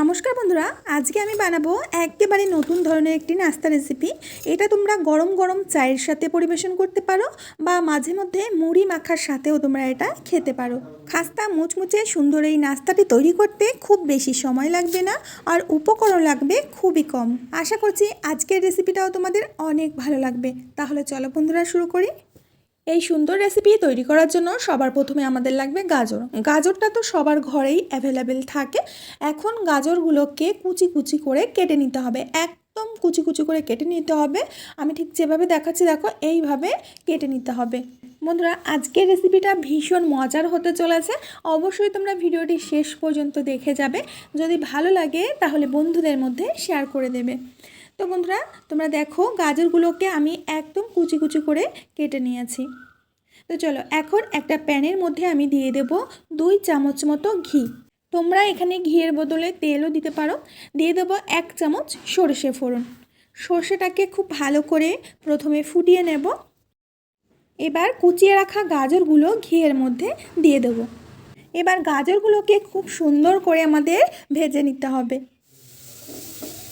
নমস্কার বন্ধুরা, আজকে আমি বানাবো একেবারে নতুন ধরনের একটি নাস্তা রেসিপি এটা তোমরা গরম গরম চায়ের সাথে পরিবেশন করতে পারো বা মাঝে মধ্যে মুড়ি মাখার সাথেও তোমরা এটা খেতে পারো। খাস্তা মুচমুচে সুন্দর এই নাস্তাটি তৈরি করতে খুব বেশি সময় লাগবে না আর উপকরণ লাগবে খুবই কম। আশা করছি আজকের রেসিপিটাও তোমাদের অনেক ভালো লাগবে। তাহলে চলো বন্ধুরা, শুরু করি। এই সুন্দর রেসিপি তৈরি করার জন্য সবার প্রথমে আমাদের লাগবে গাজর। গাজরটা তো সবার ঘরেই অ্যাভেলেবেল থাকে। এখন গাজরগুলোকে কুচি কুচি করে কেটে নিতে হবে। একদম কুচি কুচি করে কেটে নিতে হবে। আমি ঠিক যেভাবে দেখাচ্ছি, দেখো, এইভাবে কেটে নিতে হবে। বন্ধুরা, আজকের রেসিপিটা ভীষণ মজার হতে চলেছে। অবশ্যই তোমরা ভিডিওটি শেষ পর্যন্ত দেখে যাবে। যদি ভালো লাগে, তাহলে বন্ধুদের মধ্যে শেয়ার করে দেবে। তো বন্ধুরা, তোমরা দেখো গাজরগুলোকে আমি একদম কুচি কুচি করে কেটে নিয়েছি। তো চলো, এখন একটা প্যানের মধ্যে আমি দিয়ে দেব দুই চামচ মতো ঘি। তোমরা এখানে ঘিয়ের বদলে তেলও দিতে পারো। দিয়ে দেবো এক চামচ সর্ষে ফোড়ন। সর্ষেটাকে খুব ভালো করে প্রথমে ফুটিয়ে নেব। এবার কুচিয়ে রাখা গাজরগুলো ঘিয়ের মধ্যে দিয়ে দেব। এবার গাজরগুলোকে খুব সুন্দর করে আমাদের ভেজে নিতে হবে।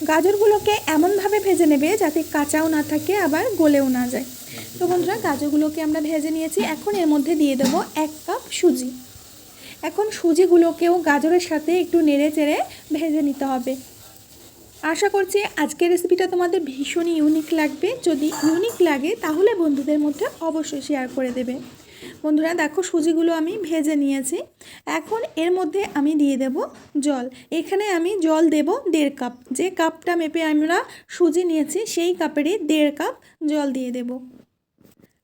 গাজরগুলোকে এমনভাবে ভেজে নেবে যাতে কাঁচাও না থাকে, আবার গলেও না যায়। তো বন্ধুরা, গাজরগুলোকে আমরা ভেজে নিয়েছি। এখন এর মধ্যে দিয়ে দেব এক কাপ সুজি। এখন সুজিগুলোকেও গাজরের সাথে একটু নেড়ে চেড়ে ভেজে নিতে হবে। আশা করছি আজকের রেসিপিটা তোমাদের ভীষণই ইউনিক লাগবে। যদি ইউনিক লাগে, তাহলে বন্ধুদের মধ্যে অবশ্যই শেয়ার করে দেবে। বন্ধুরা দেখো সুজিগুলো আমি ভেজে নিয়েছি। এখন এর মধ্যে আমি দিয়ে দেব জল। এখানে আমি জল দেব দেড় কাপ। যে কাপটা মেপে আমরা সুজি নিয়েছি, সেই কাপেরই দেড় কাপ জল দিয়ে দেব।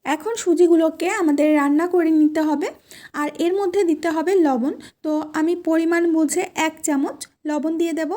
এখন সুজিগুলোকে আমাদের রান্না করে নিতে হবে। আর এর মধ্যে দিতে হবে লবণ। তো আমি পরিমাণ বুঝে এক চামচ লবণ দিয়ে দেবো।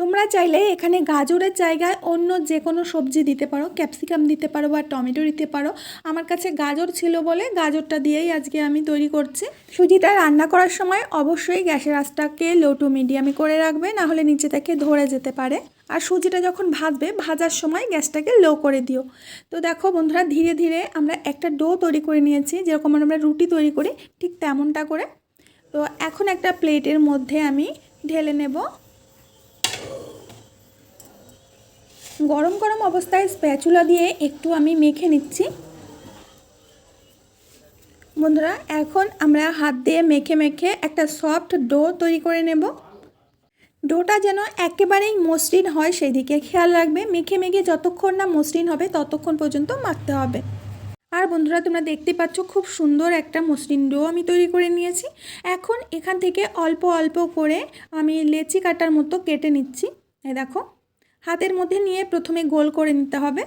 তোমরা চাইলে এখানে গাজরের জায়গায় অন্য যে কোনো সবজি দিতে পারো, ক্যাপসিকাম দিতে পারো বা টমেটো দিতে পারো। আমার কাছে গাজর ছিল বলে গাজরটা দিয়েই আজকে আমি তৈরি করছি। সুজিটা রান্না করার সময় অবশ্যই গ্যাসের আঁচটাকে লো টু মিডিয়ামে করে রাখবে, না হলে নিচে থেকে ধরে যেতে পারে। আর সুজিটা যখন ভাজবে, ভাজার সময় গ্যাসটাকে লো করে দিও। তো দেখো বন্ধুরা, ধীরে ধীরে আমরা একটা ডো তৈরি করে নিয়েছি, যেরকম আমরা রুটি তৈরি করি ঠিক তেমনটা করে। তো এখন একটা প্লেটের মধ্যে আমি ঢেলে নেব। গরম গরম অবস্থায় স্প্যাচুলা দিয়ে একটু আমি মেখে নিচ্ছি। বন্ধুরা, এখন আমরা হাত দিয়ে মেখে মেখে একটা সফট ডো তৈরি করে নেব। ডোটা যেন একেবারেই মসৃণ হয় সেই দিকে খেয়াল রাখবে। মেখে মেখে যতক্ষণ না মসৃণ হবে ততক্ষণ পর্যন্ত মাখতে হবে। আর বন্ধুরা, তোমরা দেখতে পাচ্ছ খুব সুন্দর একটা মসৃণ ডো আমি তৈরি করে নিয়েছি। এখন এখান থেকে অল্প অল্প করে আমি লেচি কাটার মতো কেটে নিচ্ছি। এই দেখো হাতের মধ্যে নিয়ে প্রথমে গোল করে নিতে হবে।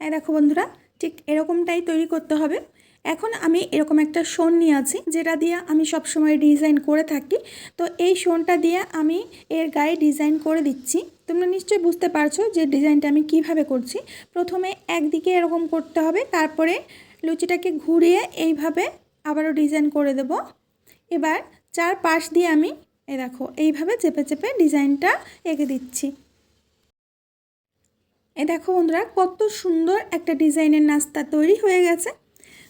এই দেখো বন্ধুরা, ঠিক এরকমটাই তৈরি করতে হবে। এখন আমি এরকম একটা শোন নিয়ে আছি, যেটা দিয়ে আমি সব সময় ডিজাইন করে থাকি। তো এই শোনটা দিয়ে আমি এর গায়ে ডিজাইন করে দিচ্ছি। তোমরা নিশ্চয়ই বুঝতে পারছ যে ডিজাইনটা আমি কীভাবে করছি। প্রথমে একদিকে এরকম করতে হবে, তারপরে লুচিটাকে ঘুরিয়ে এইভাবে আবারও ডিজাইন করে দেব। এবার চার পাশ দিয়ে আমি এ দেখো, এইভাবে চেপে চেপে ডিজাইনটা এঁকে দিচ্ছি। এ দেখো বন্ধুরা, কত সুন্দর একটা ডিজাইনের নাস্তা তৈরি হয়ে গেছে।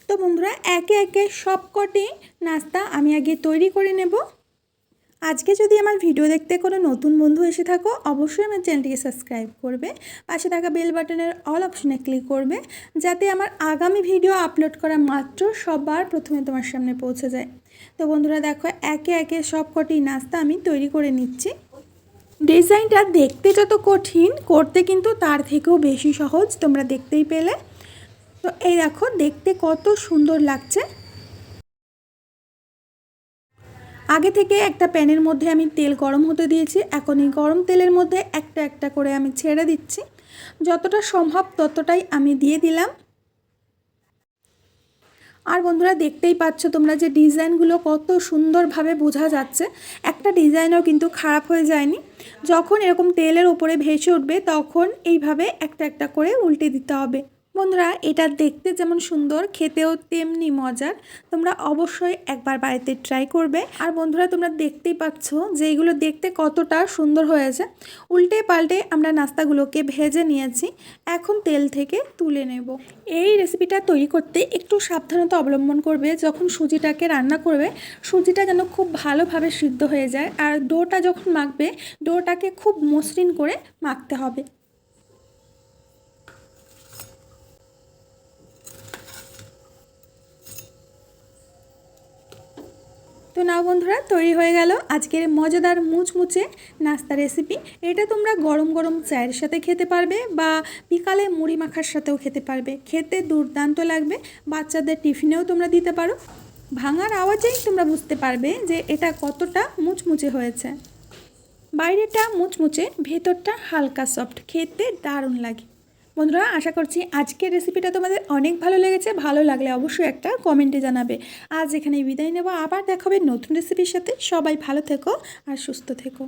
তো বন্ধুরা, একে একে সবকটি নাস্তা আমি আগে তৈরি করে নেব। আজকে যদি আমার ভিডিও দেখতে কোনো নতুন বন্ধু এসে থাকো, অবশ্যই আমার চ্যানেলটিকে সাবস্ক্রাইব করবে। পাশে থাকা বেল বাটনের অল অপশনে ক্লিক করবে, যাতে আমার আগামী ভিডিও আপলোড করা মাত্র সবার প্রথমে তোমার সামনে পৌঁছে যায়। তো বন্ধুরা, দেখো, একে একে সব কটি নাস্তা আমি তৈরি করে নিচ্ছি। ডিজাইনটা দেখতে যত কঠিন, করতে কিন্তু তার থেকেও বেশি সহজ, তোমরা দেখতেই পেলে। তো এই দেখো, দেখতে কত সুন্দর লাগছে। আগে থেকে একটা প্যানের মধ্যে আমি তেল গরম হতে দিয়েছি। এখন এই গরম তেলের মধ্যে একটা একটা করে আমি ছেড়ে দিচ্ছি। যতটা সম্ভব ততটাই আমি দিয়ে দিলাম। আর বন্ধুরা, দেখতেই পাচ্ছ তোমরা যে ডিজাইনগুলো কত সুন্দরভাবে বোঝা যাচ্ছে। একটা ডিজাইনও কিন্তু খারাপ হয়ে যায়নি। যখন এরকম তেলের ওপরে ভেসে উঠবে, তখন এইভাবে একটা একটা করে উল্টে দিতে হবে। বন্ধুরা, এটা দেখতে যেমন সুন্দর, খেতেও তেমনি মজার। তোমরা অবশ্যই একবার বাড়িতে ট্রাই করবে। আর বন্ধুরা, তোমরা দেখতেই পাচ্ছ যে এগুলো দেখতে কতটা সুন্দর হয়েছে। উল্টে পাল্টে আমরা নাস্তাগুলোকে ভেজে নিয়েছি। এখন তেল থেকে তুলে নেব। এই রেসিপিটা তৈরি করতে একটু সাবধানতা অবলম্বন করবে যখন সুজিটাকে রান্না করবে। সুজিটা যেন খুব ভালোভাবে সিদ্ধ হয়ে যায়। আর ডোটা যখন মাখবে, ডোটাকে খুব মসৃণ করে মাখতে হবে। তো নাও বন্ধুরা, তৈরি হয়ে গেল আজকের মজাদার মুচমুচে নাস্তা রেসিপি এটা তোমরা গরম গরম চায়ের সাথে খেতে পারবে বা বিকালে মুড়ি মাখার সাথেও খেতে পারবে। খেতে দুর্দান্ত লাগবে, বাচ্চাদের টিফিনেও তোমরা দিতে পারো। ভাঙার আওয়াজেই তোমরা বুঝতে পারবে যে এটা কতটা মুচমুচে হয়েছে। বাইরেটা মুচমুচে, ভেতরটা হালকা সফট খেতে দারুণ লাগে। বন্ধুরা, আশা করছি আজকের রেসিপিটা তোমাদের অনেক ভালো লেগেছে। ভালো লাগলে অবশ্যই একটা কমেন্টে জানাবে। আজ এখানে বিদায় নেব। আবার দেখাবে নতুন রেসিপির সাথে। সবাই ভালো থেকো আর সুস্থ থেকো।